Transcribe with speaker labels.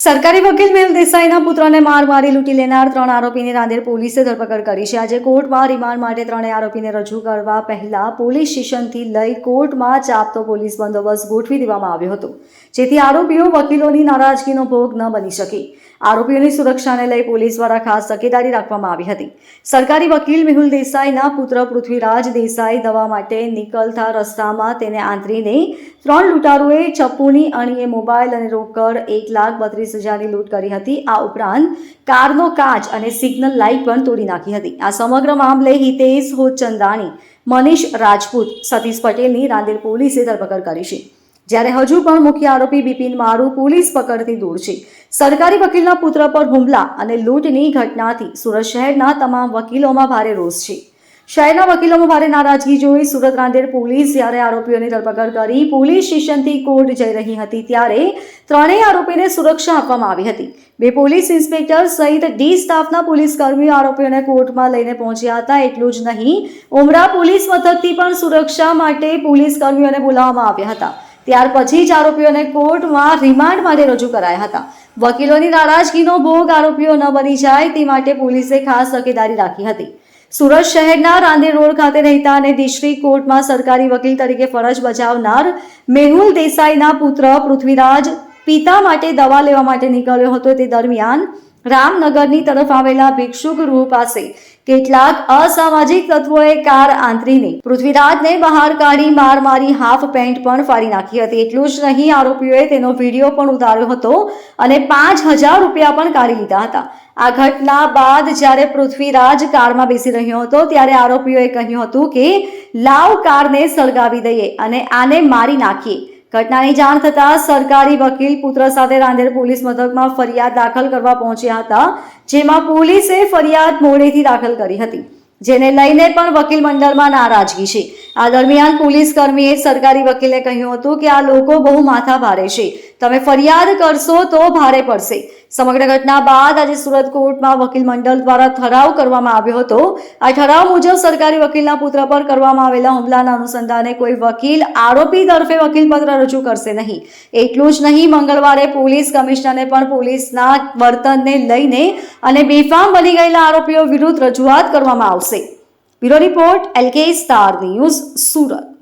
Speaker 1: સરકારી વકીલ મેલ દેસાઈના પુત્રને માર મારી લૂંટી લેનાર ત્રણ આરોપીની રાંદેર પોલીસે ધરપકડ કરી છે. આજે કોર્ટમાં રિમાન્ડ માટે ત્રણેય આરોપીને રજૂ કરવા પહેલા પોલીસ સ્ટેશનથી લઈ કોર્ટમાં ચાપતો પોલીસ બંદોબસ્ત ગોઠવી દેવામાં આવ્યો હતો, જેથી આરોપીઓ વકીલોની નારાજગીનો ભોગ ન બની શકે. આરોપીઓની સુરક્ષાને લઈ પોલીસ દ્વારા ખાસ તકેદારી રાખવામાં આવી હતી. સરકારી વકીલ મેહુલ દેસાઈના પુત્ર પૃથ્વીરાજ દેસાઈ દવા માટે નીકળતા રસ્તામાં તેને આંતરીને ત્રણ લૂંટારુએ ચપ્પુની અણીએ મોબાઈલ અને રોકડ એક લાખ બત્રીસ હજારની લૂંટ કરી હતી. આ ઉપરાંત કારનો કાચ અને સિગ્નલ લાઇટ પણ તોડી નાખી હતી. આ સમગ્ર મામલે હિતેશ હોચંદાણી, મનીષ રાજપૂત, સતીશ પટેલની રાંદેર પોલીસે ધરપકડ કરી છે. જ્યારે હજુ પણ મુખ્ય આરોપી બિપિન મારુ પોલીસ પકડથી દૂર છે. સરકારી વકીલના પુત્ર પર હુમલા અને લૂંટની ઘટનાથી સુરત શહેરના તમામ વકીલોમાં ભારે રોષ છે. શહેરના વકીલોમાં ભારે નારાજગી જોઈ સુરત રાંદેર પોલીસ જ્યારે આરોપીઓની ધરપકડ કરી પોલીસ સ્ટેશનથી કોર્ટ જઈ રહી હતી ત્યારે ત્રણેય આરોપીને સુરક્ષા આપવામાં આવી હતી. બે પોલીસ ઇન્સ્પેક્ટર સહિત ડી સ્ટાફના પોલીસ કર્મીઓ આરોપીઓને કોર્ટમાં લઈને પહોંચ્યા હતા, એટલું જ નહીં, ઉમરા પોલીસ મથકથી પણ સુરક્ષા માટે પોલીસ કર્મીઓને બોલાવવામાં આવ્યા હતા. ત્યાર પછી જ આરોપીઓને કોર્ટમાં રિમાન્ડ માટે રજૂ કરાયા હતા. વકીલોની નારાજગીનો ભોગ આરોપીઓ ન બની જાય તે માટે પોલીસે ખાસ તકેદારી રાખી હતી. સુરત શહેરના રાંદેર રોડ ખાતે રહેતા અને ડિસ્ટ્રિક્ટ કોર્ટમાં સરકારી વકીલ તરીકે ફરજ બજાવનાર મેહુલ દેસાઈના પુત્ર પૃથ્વીરાજ પિતા માટે દવા લેવા માટે નીકળ્યો હતો તે દરમિયાન રામનગરની તરફ આવેલા ભિક્ષુક ગૃહ પાસે કેટલાક અસામાજિક તત્વોએ કાર આંતરીને પૃથ્વીરાજને બહાર કાઢી માર મારી હાફ પેન્ટ પણ ફાડી નાખી હતી. એટલું જ નહીં, આરોપીઓએ તેનો વીડિયો પણ ઉતાર્યો હતો અને પાંચ હજાર રૂપિયા પણ કાઢી લીધા હતા. આ ઘટના બાદ જ્યારે પૃથ્વીરાજ કારમાં બેસી રહ્યો હતો, ત્યારે આરોપીઓએ કહ્યું હતું કે, લાવ કારને સળગાવી દઈએ અને આને મારી નાખીએ. ઘટનાની જાણ થતાં સરકારી વકીલ પુત્ર સાથે રાંદેર પોલીસ મથકમાં ફરિયાદ દાખલ કરવા પહોંચ્યા હતા, જેમાં પોલીસે ફરિયાદ મોડેથી દાખલ કરી હતી, જેને લઈને પણ વકીલ મંડળમાં નારાજગી છે. આ દરમિયાન પોલીસ કર્મીએ સરકારી વકીલે કહ્યું હતું કે આ લોકો બહુ માથા ભારે છે. તમે ફરિયાદ કરશો તો ભારે પડશે. સમગ્ર ઘટના બાદ આજે સુરત કોર્ટમાં વકીલ મંડળ દ્વારા ઠરાવ કરવામાં આવ્યો હતો. આ ઠરાવ મુજબ સરકારી વકીલના પુત્ર પર કરવામાં આવેલા હુમલાના અનુસંધાને કોઈ વકીલ, આરોપી તરફે વકીલપત્ર રજૂ કરશે નહીં. એટલું જ નહીં, મંગળવારે પોલીસ કમિશનરને પણ પોલીસના વર્તનને લઈને અને બેફામ બની ગયેલા આરોપીઓ વિરુદ્ધ રજૂઆત કરવામાં આવશે. Bureau report, LK star news Surat.